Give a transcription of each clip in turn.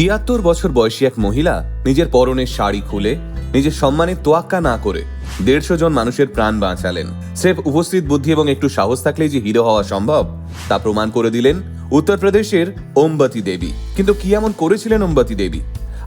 তিয়াত্তর বছর বয়সী এক মহিলা নিজের পরনের শাড়ি খুলে নিজের সম্মানের তোয়াক্কা না করে দেড়শো জন মানুষের প্রাণ বাঁচালেন। স্রেফ উপস্থিত বুদ্ধি এবং একটু সাহস থাকলেই যে হিরো হওয়া সম্ভব, তা প্রমাণ করে দিলেন উত্তরপ্রদেশের ওমবতী দেবী। কিন্তু কি এমন করেছিলেন ওমবতী দেবী?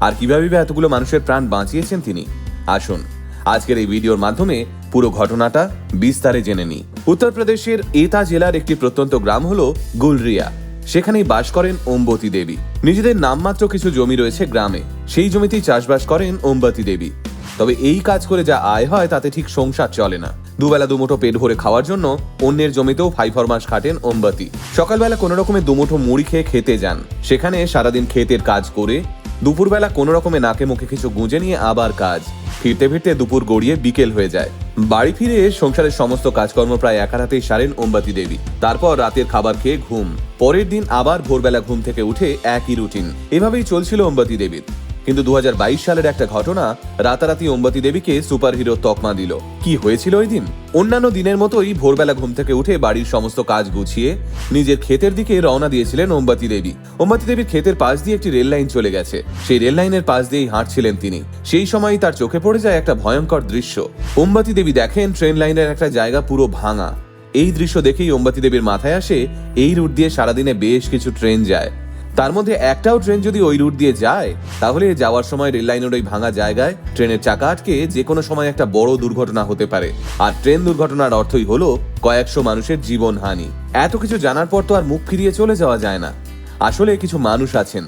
আর কীভাবে এতগুলো মানুষের প্রাণ বাঁচিয়েছেন তিনি? আসুন, আজকের এই ভিডিওর মাধ্যমে পুরো ঘটনাটা বিস্তারে জেনে নিই। উত্তরপ্রদেশের এতা জেলার একটি প্রত্যন্ত গ্রাম হলো গুলরিয়া। সেখানেই বাস করেন ওমবতী দেবী। নিজেদের নামমাত্র কিছু জমি রয়েছে গ্রামে। সেই জমিতেই চাষবাস করেন ওমবতী দেবী। তবে এই কাজ করে যা আয় হয়, তাতে ঠিক সংসার চলে না। দুবেলা দুমুঠো পেট ভরে খাওয়ার জন্য অন্যের জমিতেও ফাই মাস খাটেন ওমবতী। সকালবেলা কোনো রকমে দুমুঠো মুড়ি খেয়ে খেতে যান। সেখানে সারাদিন ক্ষেতের কাজ করে, দুপুরবেলা কোনো রকমে নাকে মুখে কিছু গুঁজে নিয়ে আবার কাজ। ফিরতে ফিরতে দুপুর গড়িয়ে বিকেল হয়ে যায়। বাড়ি ফিরে সংসারের সমস্ত কাজকর্ম প্রায় একা রাতেই সারেন ওমবাতি দেবী। তারপর রাতের খাবার খেয়ে ঘুম। পরের দিন আবার ভোরবেলা ঘুম থেকে উঠে একই রুটিন। এভাবেই চলছিল ওমবাতি দেবীর। কিন্তু দু হাজার বাইশ সালের একটা ঘটনা রাতারাতি ওমবাতি দেবীকে সুপারহিরো তকমা দিল। কি হয়েছিল ওই দিন? অন্যান্য দিনের মতোই ভোরবেলা ঘুম থেকে উঠে বাড়ির সমস্ত কাজ গুছিয়ে নিজের ক্ষেতের দিকে রওনা দিয়েছিলেন ওমবাতি দেবী। ওমবাতি দেবীর ক্ষেতের পাশ দিয়ে একটি রেল লাইন চলে গেছে। সেই রেল লাইনের পাশ দিয়েই হাঁটছিলেন তিনি। সেই সময়ই তার চোখে পড়ে যায় একটা ভয়ঙ্কর দৃশ্য। ওমবাতি দেবী দেখেন ট্রেন লাইনের একটা জায়গা পুরো ভাঙা। এই দৃশ্য দেখেই ওমবাতি দেবীর মাথায় আসে, এই রুট দিয়ে সারাদিনে বেশ কিছু ট্রেন যায়। তার মধ্যে একটাও ট্রেন যদি ওই রুট দিয়ে যায়, তাহলে যাওয়ার সময় রেল লাইনের ওই ভাঙা জায়গায় ট্রেনের চাকা আটকে যে কোনো সময় একটা বড় দুর্ঘটনা হতে পারে। আর ট্রেন দুর্ঘটনার অর্থই হলো কয়েকশো মানুষের জীবন হানি এত কিছু জানার পর তো আর মুখ ফিরিয়ে চলে যাওয়া যায় না। আসলে কিছু মানুষ আছেন,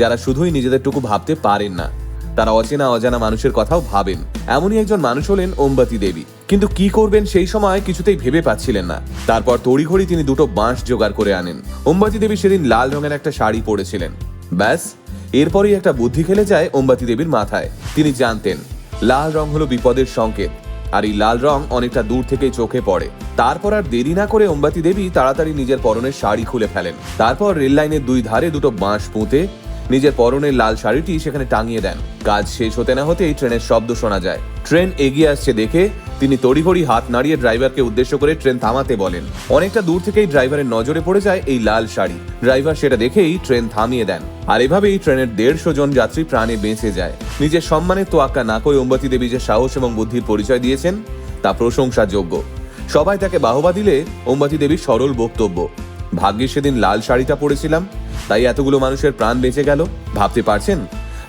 যারা শুধুই নিজেদেরটুকু ভাবতে পারেন না। তারা অচেনা অজানা মানুষের কথাও ভাবেন। এমনই একজন মানুষ হলেন ওমবাতি দেবী। কিন্তু কি করবেন সেই সময় কিছুতেই ভেবে পাচ্ছিলেন না। তারপর তড়িঘড়ি তিনি দুটো বাঁশ জোগাড় করে আনেন। ওমবাতি দেবী সেদিন লাল রঙের একটা শাড়ি পরেছিলেন। ব্যাস, এরপরই একটা বুদ্ধি খেলে যায় ওমবাতি দেবীর মাথায়। তিনি জানতেন, লাল রং হলো বিপদের সংকেত। আর এই লাল রং অনেকটা দূর থেকে চোখে পড়ে। তারপর আর দেরি না করে ওমবাতি দেবী তাড়াতাড়ি নিজের পরনের শাড়ি খুলে ফেলেন। তারপর রেল লাইনের দুই ধারে দুটো বাঁশ পুঁতে নিজের পরনের লাল শাড়িটি সেখানে টাঙিয়ে দেন। কাজ শেষ হতে না হতেই ট্রেনের শব্দ শোনা যায়। ট্রেন এগিয়ে আসছে দেখে তিনি তড়িঘড়ি হাত নাড়িয়ে ড্রাইভারকে উদ্দেশ্য করে ট্রেন থামাতে বলেন। অনেকটা দূর থেকেই ড্রাইভারের নজরে পড়ে যায় এই লাল শাড়ি। ড্রাইভার সেটা দেখেই ট্রেন থামিয়ে দেন। আর এভাবেই ট্রেনের দেড়শো জন যাত্রী প্রাণে বেঁচে যায়। নিজের সম্মানের তোয়াক্কা না করে ওম্বতী দেবী যে সাহস এবং বুদ্ধির পরিচয় দিয়েছেন, তা প্রশংসাযোগ্য। সবাই তাকে বাহবা দিলে ওম্বতী দেবীর সরল বক্তব্য, ভাগ্যে সেদিন লাল শাড়িটা পরেছিলাম তাই এতগুলো মানুষের প্রাণ বেঁচে গেল। ভাবতে পারছেন?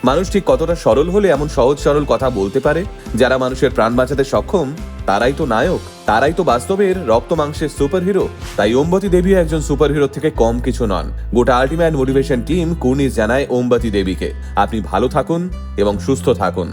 মানুষ ঠিক কতটা সরল হলে এমন সহজ সরল কথা বলতে পারে? যারা মানুষের প্রাণ বাঁচাতে সক্ষম, তারাই তো নায়ক, তারাই তো বাস্তবের রক্ত মাংসের সুপার হিরো তাই ওমবতী দেবী একজন সুপার হিরো থেকে কম কিছু নন। গোটা আল্টিমেট মোটিভেশন টিম কুর্নিশ জানায় ওমবতী দেবীকে। আপনি ভালো থাকুন এবং সুস্থ থাকুন।